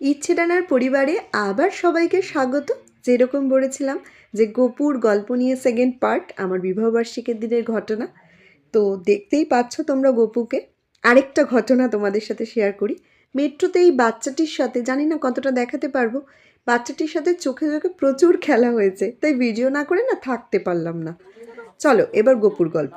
ইচ্ছে ডানার পরিবারে আবার সবাইকে স্বাগত। যেরকম বলেছিলাম যে গোপুর গল্প নিয়ে সেকেন্ড পার্ট আমার বিবাহবার্ষিকীর দিনের ঘটনা। তো দেখতেই পাচ্ছ তোমরা গোপুকে। আরেকটা ঘটনা তোমাদের সাথে শেয়ার করি। মেট্রোতে এই বাচ্চাটির সাথে, জানি না কতটা দেখাতে পারব, বাচ্চাটির সাথে চোখে চোখে প্রচুর খেলা হয়েছে, তাই ভিডিও না করে না থাকতে পারলাম না। চলো, এবার গোপুর গল্প।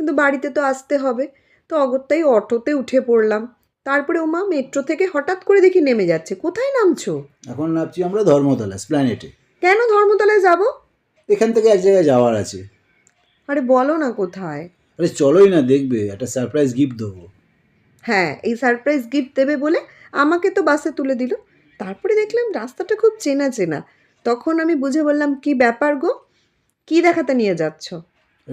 কিন্তু বাড়িতে তো আসতে হবে। তো অগত্যাই অটোতে উঠে পড়লাম। তারপরে ও মা মেট্রো থেকে হঠাৎ করে দেখি নেমে যাচ্ছে। কোথায় নামছো? এখন নামছি আমরা ধর্মতলা স্প্ল্যানেটে কেন ধর্মতলায় যাব? এখান থেকে এক জায়গায় যাওয়ার আছে। আরে বলো না কোথায়? আরে চলোই না দেখবে একটা সারপ্রাইজ গিফট দেবো। হ্যাঁ এই সারপ্রাইজ গিফট দেবে বলে আমাকে তো বাসে তুলে দিল। তারপরে দেখলাম রাস্তাটা খুব চেনা চেনা। তখন আমি বুঝে বললাম কি ব্যাপার গো? কি দেখাতে নিয়ে যাচ্ছ?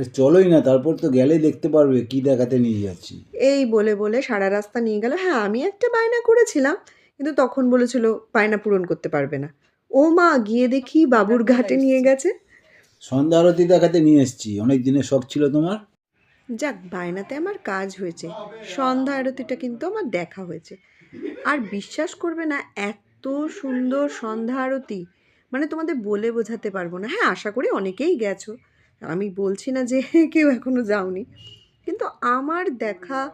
চলোই না তারপর তো গেলেই দেখতে পারবে কি দেখাতে নিয়ে যাচ্ছি। এই বলে বলে সারা রাস্তা নিয়ে গেল। হ্যাঁ আমি একটা বায়না করেছিলাম কিন্তু তখন বলেছিল বায়না পূরণ করতে পারবে না। ও মা গিয়ে দেখি বাবুর ঘাটে নিয়ে গেছে। সন্ধ্যা আরতি দেখাতে নিয়ে এসেছি অনেক দিনের শখ ছিল তোমার? যাক বায়নাতে আমার কাজ হয়েছে। সন্ধ্যা আরতিটা কিন্তু আমার দেখা হয়েছে। আর বিশ্বাস করবে না এত সুন্দর সন্ধ্যা আরতি মানে তোমাদের বলে বোঝাতে পারব না। হ্যাঁ আশা করি অনেকেই গেছো। আমি বলছি না যে কেউ এখনও যাওনি। কিন্তু আমার দেখা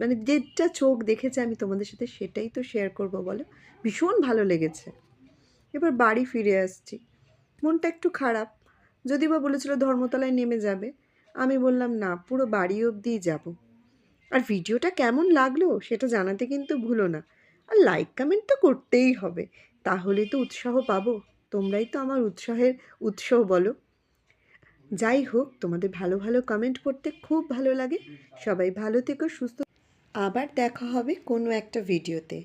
মানে যেটা চোখ দেখেছে আমি তোমাদের সাথে সেটাই তো শেয়ার করব বলো। ভীষণ ভালো লেগেছে। এবার বাড়ি ফিরে আসছি। মনটা একটু খারাপ। যদি বা বলেছিল ধর্মতলায় নেমে যাবে। আমি বললাম, না, পুরো বাড়ি অবধিই যাব। আর ভিডিওটা কেমন লাগল সেটা জানাতে কিন্তু ভুলো না। আর লাইক কমেন্ট তো করতেই হবে। তাহলে তো উৎসাহ পাবো। তোমরাই তো আমার উৎসাহের উৎস বলো। যাই হোক, তোমাদের ভালো ভালো কমেন্ট পড়তে খুব ভালো লাগে। সবাই ভালো থেকো, সুস্থ আবার দেখা হবে কোনো একটা ভিডিওতে